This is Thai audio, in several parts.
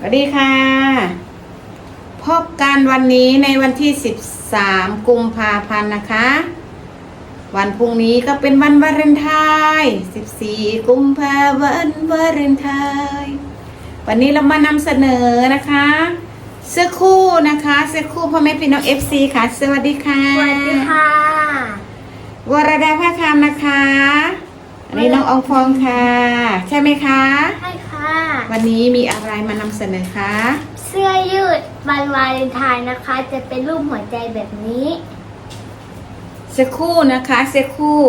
สวัสดีค่ะ พบกันวันนี้ในวันที่ 13 กุมภาพันธ์นะคะ วันพรุ่งนี้ก็เป็นวันวาเลนไทน์14 กุมภาพันธ์วาเลนไทน์วันนี้เรามานำเสนอนะคะ เสื้อคู่นะคะเสื้อคู่พ่อแม่พี่น้อง FC ค่ะ สวัสดีค่ะสวัสดีค่ะ วรดาภาคามนะคะ อันนี้น้องอองฟองค่ะ ใช่ไหมคะ ใช่ค่ะ วันนี้มีอะไรมานำเสนอคะ เสื้อยืดวันวาเลนไทน์นะคะ จะเป็นรูปหัวใจแบบนี้เสื้อคู่นะคะเสื้อคู่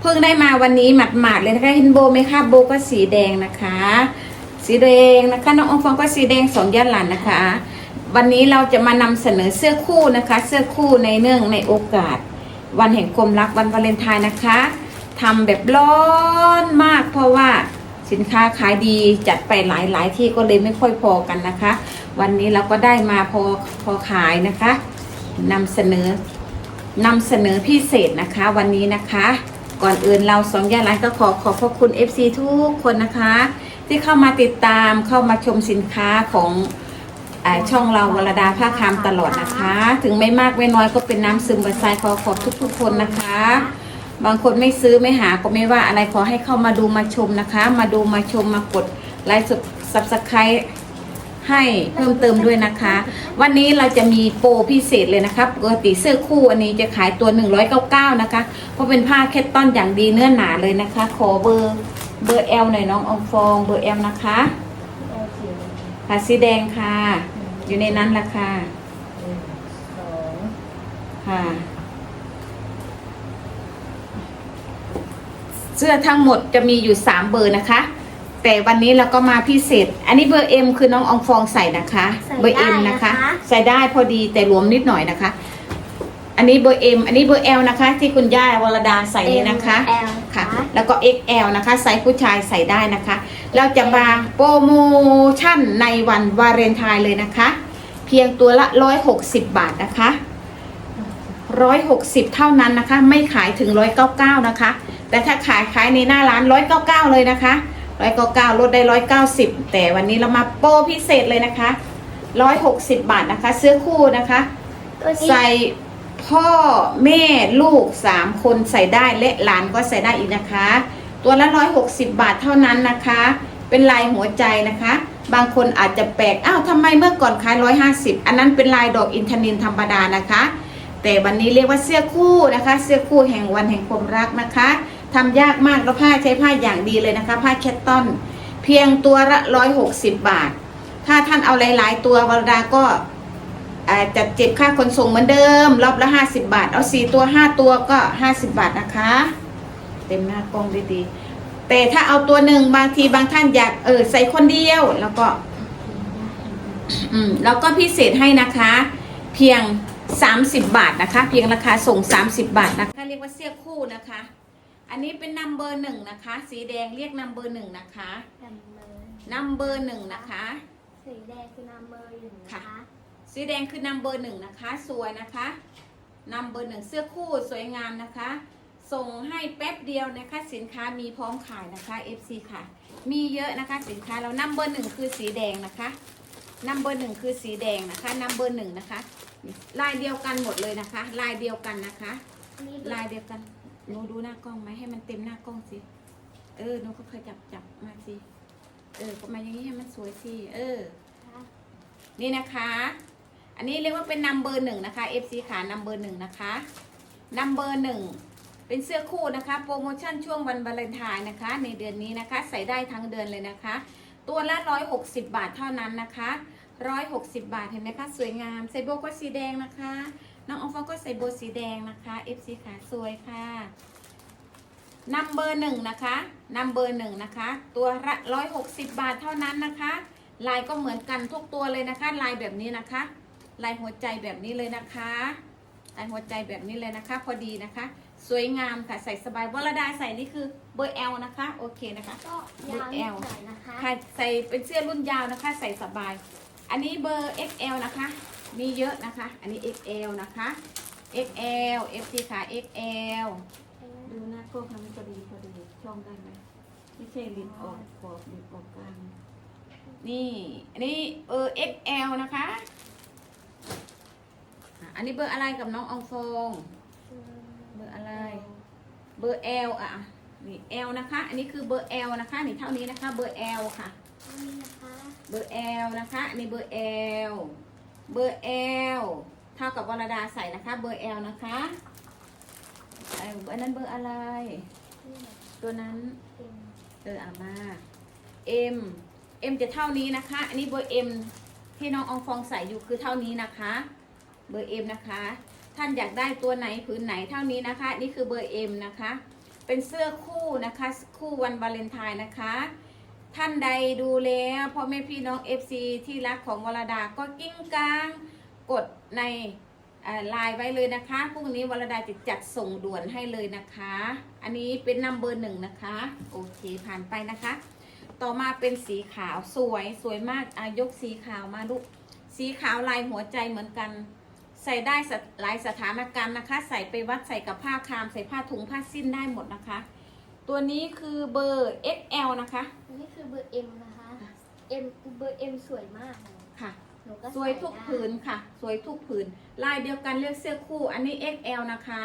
เพิ่งได้มาวันนี้หมาดๆเลยนะคะเห็นโบไหมคะโบก็สีแดงนะคะ สีแดงนะคะน้องอองฟองก็สีแดงสองยันหลันนะคะ วันนี้เราจะมานำเสนอเสื้อคู่นะคะ เสื้อคู่ในเนื่องในโอกาส วันแห่งความรักวันวาเลนไทน์นะคะทำแบบร้อนมากเพราะว่า สินค้าขายดีจัดไปหลายๆที่ก็เลยไม่ค่อยพอกันนะคะ วันนี้เราก็ได้มาพอพอขายนะคะนำเสนอนำเสนอพิเศษนะคะ วันนี้นะคะ ก่อนอื่นเราสองยาร้านก็ขอขอบพระคุณ FC ทุกคนนะคะ ที่เข้ามาติดตามเข้ามาชมสินค้าของอช่องเราวรดาภาคคามตลอดนะคะ ถึงไม่มากไม่น้อยก็เป็นน้ำซึมบะไซขอขอบทุกๆคนนะคะ บางคนไม่ซื้อไม่หาก็ไม่ว่าอะไรขอให้เข้ามาดูมาชมนะคะ มาดูมาชมมากดไลค์สับสไครให้เพิ่มเติมด้วยนะคะ วันนี้เราจะมีโปรพิเศษเลยนะคะปกติเสื้อคู่อันนี้จะขายตัว 199 นะคะ เพราะเป็นผ้าแคตตอนอย่างดีเนื้อหนาเลยนะคะ ขอเบอร์เบอร์ L หน่อยน้ององฟองเบอร์ L นะคะค่ะสีแดงค่ะ อยู่ในนั้นละค่ะค่ะ เสื้อทั้งหมดจะมีอยู่ 3 เบอร์นะคะ แต่วันนี้เราก็มาพิเศษ อันนี้เบอร์ M คือน้องอองฟองใส่นะคะ ใส่เบอร์ได้ M นะนะคะคะ ใส่ได้พอดีแต่รวมนิดหน่อยนะคะ อันนี้เบอร์ M อันนี้เบอร์ L นะคะ ที่คุณย่าวรดาใส่นี่นะคะ L ค่ะค่ะ แล้วก็ XL นะคะไซส์ผู้ชายใส่ได้นะคะ เราจะมาโปรโมชั่นในวันวาเลนไทน์เลยนะคะ เพียงตัวละ 160 บาทนะคะ 160 เท่านั้นนะคะ ไม่ขายถึง 199 นะคะ แต่ถ้าขายขายในหน้าร้าน199เลยนะคะ199ลดได้190แต่วันนี้เรามาโปรพิเศษเลยนะคะ160บาทนะคะเสื้อคู่นะคะตัวนี้ใส่พ่อแม่ลูกสามคนใส่ได้และหลานก็ใส่ได้อีกนะคะ ตัวละร้อยหกสิบบาทเท่านั้นนะคะ เป็นลายหัวใจนะคะ บางคนอาจจะแปลกอ้าวทำไมเมื่อก่อนขายร้อยห้าสิบอันนั้นเป็นลายดอกอินทนินธรรมดานะคะ แต่วันนี้เรียกว่าเสื้อคู่นะคะ เสื้อคู่แห่งวันแห่งความรักนะคะ ทำยากมากแล้วผ้าใช้ผ้าอย่างดีเลยนะคะ ผ้าแคตตอน เพียงตัวละร้อยหกสิบบาท ถ้าท่านเอาหลายๆ ตัววรดาก็จัดเจ็บค่าขนส่งเหมือนเดิม รอบละ50บาท เอา4ตัว5ตัวก็50บาทนะคะ เต็มหน้ากล้องดีๆ แต่ถ้าเอาตัวหนึ่งบางทีบางท่านอยากเออใส่คนเดียวแล้วก็ อืมแล้วก็พิเศษให้นะคะ เพียง 30 บาทนะคะ เพียงราคาส่ง 30 บาทนะคะเรียกว่าเสื้อคู่นะคะ อันนี้เป็นนัมเบอร์หนึ่งนะคะ สีแดงเรียกนัมเบอร์หนึ่งนะคะนัมเบอร์นัมเบอร์หนึ่งนะคะ สีแดงคือนัมเบอร์หนึ่งนะคะ สีแดงคือนัมเบอร์หนึ่งนะคะ สวยนะคะนัมเบอร์หนึ่งเสื้อคู่สวยงามนะคะ ส่งให้แป๊บเดียวนะคะ สินค้ามีพร้อมขายนะคะ FC ค่ะ มีเยอะนะคะสินค้าเรานัมเบอร์หนึ่งคือสีแดงนะคะนัมเบอร์หนึ่งคือสีแดงนะคะนัมเบอร์หนึ่งนะคะ ลายเดียวกันหมดเลยนะคะ ลายเดียวกันนะคะนี่ลายเดียวกัน หนูดูหน้ากล้องไหมให้มันเต็มหน้ากล้องสิ เออหนูก็เคยจับจับมาสิ เออก็มาอย่างนี้ให้มันสวยสิ เออ นี่นะคะ อันนี้เรียกว่าเป็นนัมเบอร์หนึ่งนะคะ FC ขานัมเบอร์หนึ่งนะคะนัมเบอร์หนึ่งเป็นเสื้อคู่นะคะ โปรโมชั่นช่วงวันวาเลนไทน์นะคะ ในเดือนนี้นะคะ ใส่ได้ทั้งเดือนเลยนะคะ ตัวละ 160 บาทเท่านั้นนะคะ 160 บาทเห็นไหมคะ สวยงามใส่โบก็สีแดงนะคะ น้องออฟก็ใส่โบสีแดงนะคะ FC ขาสวยค่ะนัมเบอร์หนึ่งนะคะนัมเบอร์หนึ่งนะคะ ตัวละ160บาทเท่านั้นนะคะ ลายก็เหมือนกันทุกตัวเลยนะคะ ลายแบบนี้นะคะ ลายหัวใจแบบนี้เลยนะคะ ลายหัวใจแบบนี้เลยนะคะ พอดีนะคะ สวยงามค่ะ ใส่สบายวรดาใส่นี่คือเบอร์ L นะคะ โอเคนะคะ ก็ยาวนิดหน่อยนะคะ ค่ะ ใส่เป็นเสื้อรุ่นยาวนะคะ ใส่สบาย อันนี้เบอร์ XL นะคะ มีเยอะนะคะ อันนี้ XL นะคะ XL FT ค่ะ XL ดูหน้าโก้ค่ะมันพอดีพอดีช่องได้ไหมไม่ใช่ลิ้นออกขอบลิ้นออกกลางนี่อันนี้เบอร์ XL นะคะอะอันนี้เบอร์อะไรกับน้องอองฟองเบอร์อะไร เบอร์ L อะนี่ L นะคะ อันนี้คือเบอร์ L นะคะนี่เท่านี้นะคะ เบอร์ L ค่ะนี่นะคะเบอร์ L นะคะอันนี้เบอร์ L เบอร์ L เท่ากับวรดาใส่นะคะ เบอร์ L นะคะอ้อันนั้นเบอร์อะไร ตัวนั้นเอออามา M M จะเท่านี้นะคะ อันนี้เบอร์ M ที่น้องอองฟองใส่อยู่คือเท่านี้นะคะ เบอร์ M นะคะ ท่านอยากได้ตัวไหนผืนไหนเท่านี้นะคะ นี่คือเบอร์ M นะคะ เป็นเสื้อคู่นะคะ คู่วันวาเลนไทน์นะคะ ท่านใดดูแล้วพ่อแม่พี่น้อง FC ที่รักของวรดาก็กิ้งกลางกดในไลน์ไว้เลยนะคะพรุ่งนี้วรดาจะจัดส่งด่วนให้เลยนะคะ อันนี้เป็นนัมเบอร์หนึ่งนะคะ โอเคผ่านไปนะคะ ต่อมาเป็นสีขาวสวยสวยมากอายกสีขาวมาลูกสีขาวลายหัวใจเหมือนกัน ใส่ได้หลายสถานการณ์นะคะ ใส่ไปวัดใส่กับผ้าคามใส่ผ้าถุงผ้าสิ้นได้หมดนะคะ ตัวนี้คือเบอร์ XL นะคะอันนี้ คือเบอร์เอ็มนะคะเอ็มเบอร์เอ็มสวยมากเลยค่ะ หนูก็สวยทุกใได้ผืนค่ะ สวยทุกผืน ลายเดียวกันเลือกเสื้อคู่ อันนี้ XL นะคะ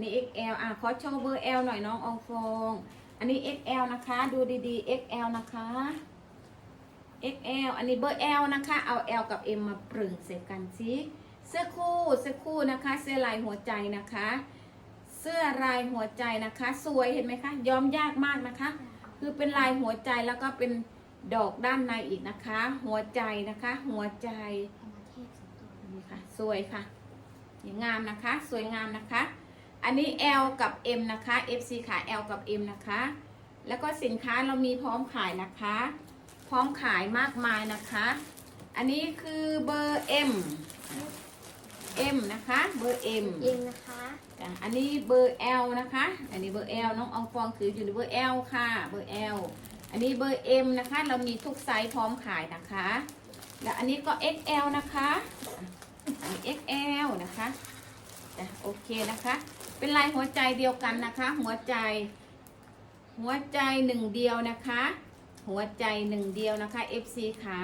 นี่ XL อะขอโชว์เบอร์ L หน่อยน้องอองฟองอันนี้ XL นะคะ ดูดีๆ XL นะคะ XL อันนี้เบอร์ L นะคะ เอา L กับ M มาปรึงเสร็จกันสิเสื้อคู่ เสื้อคู่นะคะ เสื้อลายหัวใจนะคะ เสื้อลายหัวใจนะคะ สวยเห็นไหมคะ ย้อมยากมากนะคะ คือเป็นลายหัวใจแล้วก็เป็นดอกด้านในอีกนะคะ หัวใจนะคะ หัวใจนี่ค่ะสวยค่ะนี่งามนะคะ สวยงามนะคะ อันนี้ L กับ M นะคะ FC ขา L กับ M นะคะ แล้วก็สินค้าเรามีพร้อมขายนะคะ พร้อมขายมากมายนะคะ อันนี้คือเบอร์ M M นะคะ เบอร์ M เอ็มนะคะ จ้ะอันนี้เบอร์ L นะคะ อันนี้เบอร์ L น้องอองฟองถืออยู่ในเบอร์ L ค่ะ เบอร์ L อันนี้เบอร์ M นะคะ เรามีทุกไซส์พร้อมขายนะคะ แล้วอันนี้ก็ XL นะคะอันนี้ XL นะคะจ้ะโอเคนะคะ เป็นลายหัวใจเดียวกันนะคะ หัวใจ หัวใจหนึ่งเดียวนะคะ หัวใจหนึ่งเดียวนะคะ FC ขา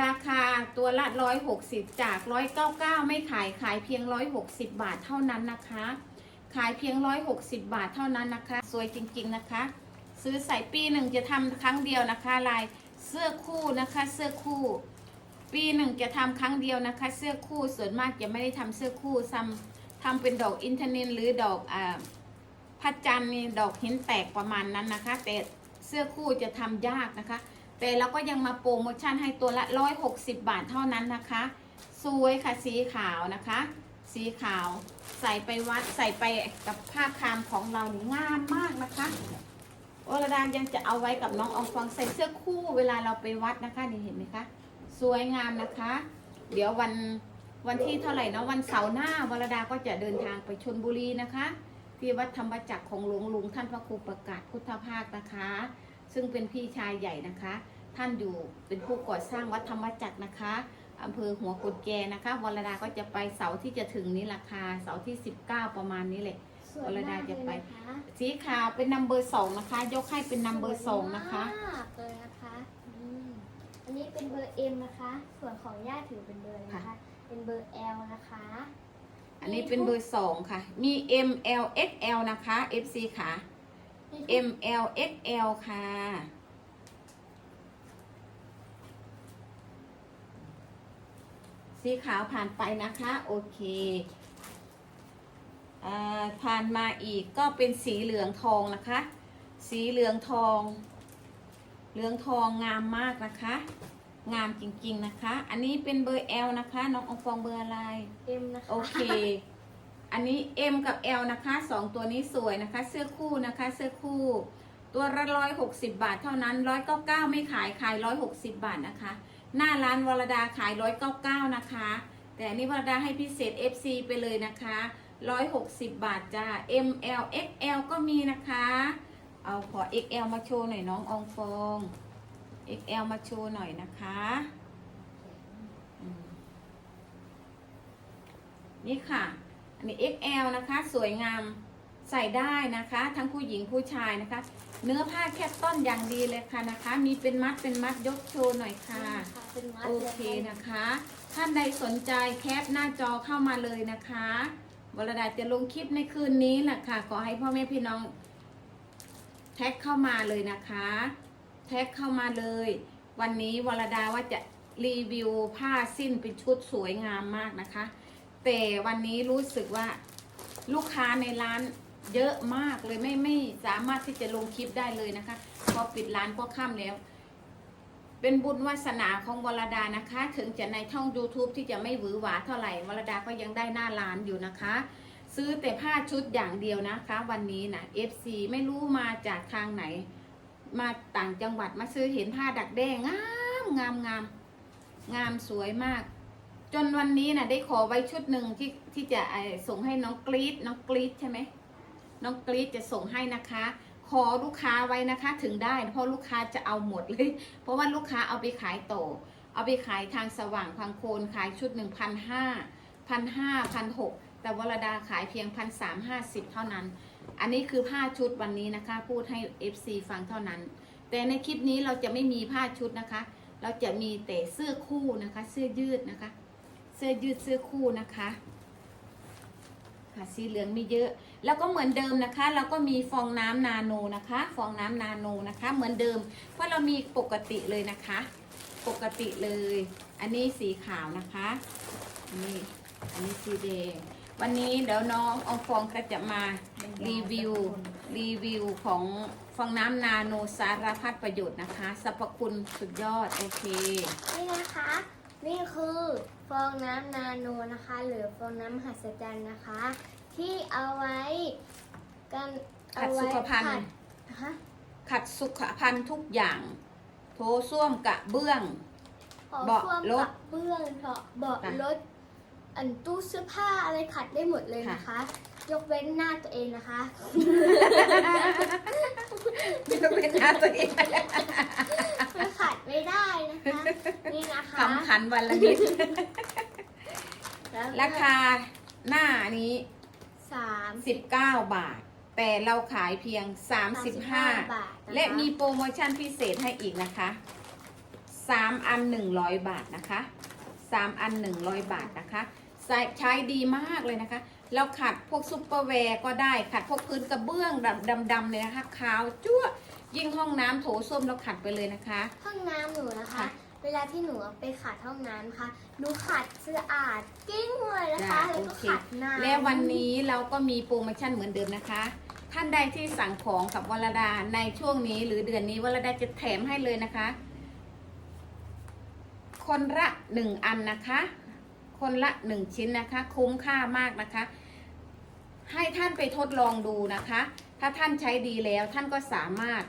ราคาตัวละร้อยหกสิบจากร้อยเก้าเก้าไม่ขายขายเพียงร้อยหกสิบบาทเท่านั้นนะคะ ขายเพียงร้อยหกสิบบาทเท่านั้นนะคะ สวยจริงๆนะคะ ซื้อใส่ปีหนึ่งจะทำครั้งเดียวนะคะ ลายเสื้อคู่นะคะ เสื้อคู่ ปีหนึ่งจะทำครั้งเดียวนะคะ เสื้อคู่ส่วนมากจะไม่ได้ทำเสื้อคู่ซ้ำทำเป็นดอกอินเทอร์เน็ตหรือดอกอ่าพระจันทร์นี่ดอกหินแตกประมาณนั้นนะคะ แต่เสื้อคู่จะทำยากนะคะ แต่เราก็ยังมาโปรโมชั่นให้ตัวละ 160 บาทเท่านั้นนะคะ สวยค่ะสีขาวนะคะ สีขาวใส่ไปวัดใส่ไปกับผ้าคามของเรานี่งามมากนะคะวรดายังจะเอาไว้กับน้องอองฟองใส่เสื้อคู่เวลาเราไปวัดนะคะนี่เห็นไหมคะ สวยงามนะคะ เดี๋ยววันวันที่เท่าไหร่นะวันเสาร์หน้าวรดาก็จะเดินทางไปชนบุรีนะคะ ที่วัดธรรมจักรของหลวงลุงท่านพระครูประกาศพุทธภาคนะคะ ซึ่งเป็นพี่ชายใหญ่นะคะ ท่านอยู่เป็นผู้ก่อสร้างวัดธรรมจักรนะคะอำเภอหัวกุดแกนะคะวรดาก็จะไปเสาร์ที่จะถึงนี้ราคาเสาร์ที่ 19 ประมาณนี้แหละสวยวรมาดากเลจะยไปนะคะสีขาวเป็นนัมเบอร์สองนะคะ ยกให้เป็นนัมเบอร์สองนะคะสวยมากเลยนะคะอืมอันนี้เป็นเบอร์เอ็มนะคะ ส่วนของย่าถือเป็นเบอร์อะไรนะคะ เป็นเบอร์เอลนะคะ อันนี้เป็นเบอร์สองค่ะ มี M L X L นะคะ FC ค่ะ M L X L ค่ะ สีขาวผ่านไปนะคะ โอเคอ่าผ่านมาอีกก็เป็นสีเหลืองทองนะคะ สีเหลืองทอง เหลืองทองงามมากนะคะ งามจริงๆนะคะ อันนี้เป็นเบอร์ L นะคะ น้องอองฟองเบอร์อะไรเอ็มนะคะ โอเค อันนี้ M กับ L นะคะสองตัวนี้สวยนะคะ เสื้อคู่นะคะ เสื้อคู่ ตัวละร้อยหกสิบาทเท่านั้นร้อยเก้าเก้าไม่ขายขายร้อยหกสิบาทนะคะ หน้าร้านวรดาขายร้อยเก้าเก้านะคะ แต่อันนี้วรดาให้พิเศษ FC ไปเลยนะคะร้อยหกสิบาทจ้า M L X L ก็มีนะคะ เอาขอ XL มาโชว์หน่อยน้ององฟอง XL มาโชว์หน่อยนะคะนี่ค่ะ นนี้ XL นะคะ สวยงามใส่ได้นะคะ ทั้งผู้หญิงผู้ชายนะคะ เนื้อผ้าแคปต้นอย่างดีเลยค่ะนะคะ มีเป็นมัดเป็นมัดยกโชว์หน่อยค่ะ เป็นมัดโอเลยเคนะคะ ท่านใดสนใจแคปหน้าจอเข้ามาเลยนะคะวรดาจะลงคลิปในคืนนี้แหละค่ะ ขอให้พ่อแม่พี่น้อง แท็กเข้ามาเลยนะคะ แท็กเข้ามาเลย วันนี้วรดาว่าจะรีวิวผ้าสิ้นเป็นชุดสวยงามมากนะคะ แต่วันนี้รู้สึกว่าลูกค้าในร้านเยอะมากเลยไม่ไม่สามารถที่จะลงคลิปได้เลยนะคะ พอปิดร้านก็ค่ำแล้ว เป็นบุญวาสนาของวรดานะคะ ถึงจะในช่อง YouTube ที่จะไม่หวือหวาเท่าไหร่วรดาก็ยังได้หน้าร้านอยู่นะคะ ซื้อแต่ผ้าชุดอย่างเดียวนะคะ วันนี้นะ FC ไม่รู้มาจากทางไหน มาต่างจังหวัดมาซื้อเห็นผ้าดักแด้งามงามงามงามสวยมาก จนวันนี้นะได้ขอไว้ชุดหนึ่งที่ที่จะส่งให้น้องกรีดน้องกรีดใช่ไหมน้องกรีดจะส่งให้นะคะ ขอลูกค้าไว้นะคะ ถึงได้เพราะลูกค้าจะเอาหมดเลย เพราะว่าลูกค้าเอาไปขายโตเอาไปขายทางสว่างพังโคนขายชุดหนึ่งพันห้าพันห้าพันหกแต่วรดาขายเพียงพันสามห้าสิบเท่านั้น อันนี้คือผ้าชุดวันนี้นะคะ พูดให้ FC ฟังเท่านั้น แต่ในคลิปนี้เราจะไม่มีผ้าชุดนะคะ เราจะมีแต่เสื้อคู่นะคะ เสื้อยืดนะคะ เสื้อยืดเสื้อคู่นะคะค่ะสีเหลืองมีเยอะ แล้วก็เหมือนเดิมนะคะ เราก็มีฟองน้ำนาโนนะคะ ฟองน้ำนาโนนะคะ เหมือนเดิม เพราะเรามีปกติเลยนะคะ ปกติเลย อันนี้สีขาวนะคะนนี้อันนี้สีแดงวันนี้เดี๋ยวน้องอองฟองก็จะมารีวิวรีวิวของฟองน้ำนาโนสารพัดประโยชน์นะคะสรรพคุณสุดยอด โอเค นี่นะคะ นี่คือฟองน้ำนาโนนะคะ หรือฟองน้ำมหัศจรรย์นะคะ ที่เอาไว้กันขัดเอาไว้สุขภัณฑ์ ขัดฮะขัดสุขภัณฑ์ทุกอย่าง โถส้วมกระเบื้องขอเบาะส้วมรถกระเบื้องเถาะเบาะค่ะรถอันตู้เสื้อผ้าอะไรขัดได้หมดเลยค่ะนะคะ ยกเว้นหน้าตัวเองนะคะ ไม่ต้องเป็นหน้าตัวเองมันขัด ไม่ได้นะคะนี่นะคะ คำขันวันละนิดแล้วราคาหน้านี้ สาม19 บาท แต่เราขายเพียง 35 บาทนคและมีโปรโมชั่นพิเศษให้อีกนะคะ 3 อัน 100 บาทนะคะ 3 อัน 100 บาทนะคะใช้ใช้ดีมากเลยนะคะ เราขัดพวกซุปเปอร์แวร์ก็ได้ ขัดพวกพื้นกระเบื้องดำๆเลยนะคะขาวจั่ว ยิ่งห้องน้ำโถส้วมเราขัดไปเลยนะคะ ห้องน้ำหนูนะคะ ค่ะเวลาที่หนูไปขัดห้องน้ำนะคะหนูขัดสะอาดกิ้งเลยนะคะจ้ะแล้วก็โอเค ขัดนานและวันนี้เราก็มีโปรโมชั่นเหมือนเดิมนะคะ ท่านใดที่สั่งของกับวรดาในช่วงนี้หรือเดือนนี้วรดาจะแถมให้เลยนะคะ คนละหนึ่งอันนะคะ คนละหนึ่งชิ้นนะคะ คุ้มค่ามากนะคะ ให้ท่านไปทดลองดูนะคะ ถ้าท่านใช้ดีแล้วท่านก็สามารถ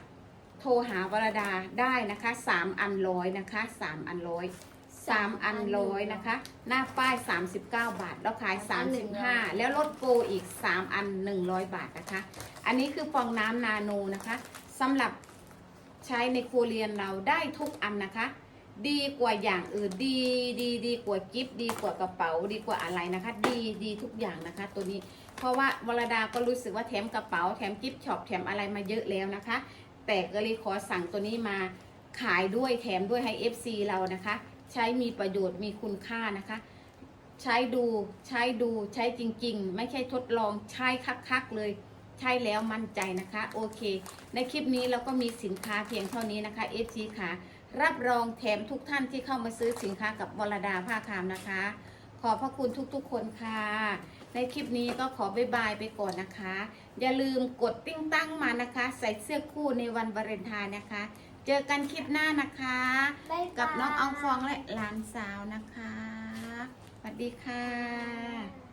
โทรหาวรดาได้นะคะสามอันร้อยนะคะสามอันร้อยสามอันร้อยนะคะ หน้าป้าย 39 บาท แล้วขาย 35 แล้วลดโปรอีก 3 อัน 100 บาทนะคะ อันนี้คือฟองน้ำนาโนนะคะสำหรับใช้ในครัวเรือนเราได้ทุกอันนะคะ ดีกว่าอย่างอื่นดีดีดีกว่ากิฟดีกว่ากระเป๋าดีกว่าอะไรนะคะ ดีดีทุกอย่างนะคะ ตัวนี้เพราะว่าวรดาก็รู้สึกว่าแถมกระเป๋าแถมกิฟช็อปแถมอะไรมาเยอะแล้วนะคะ แต่ก็เลยขอสั่งตัวนี้มาขายด้วยแถมด้วยให้ FC เรานะคะ ใช้มีประโยชน์มีคุณค่านะคะ ใช้ดูใช้ดูใช้จริง ๆ ไม่ใช่ทดลองใช้คักๆเลย ใช่แล้วมั่นใจนะคะ โอเค ในคลิปนี้เราก็มีสินค้าเพียงเท่านี้นะคะ FC ค่ะ รับรองแถมทุกท่านที่เข้ามาซื้อสินค้ากับวรดาผ้าคามนะคะ ขอบพระคุณทุกๆ คนค่ะ ในคลิปนี้ก็ขอบ๊ายบายไปก่อนนะคะ อย่าลืมกดติ้งตั้งมานะคะ ใส่เสื้อคู่ในวันวาเลนไทน์นะคะ เจอกันคลิปหน้านะคะบ๊ายบายกับน้องอองฟองและหลานสาวนะคะสวัสดีค่ะ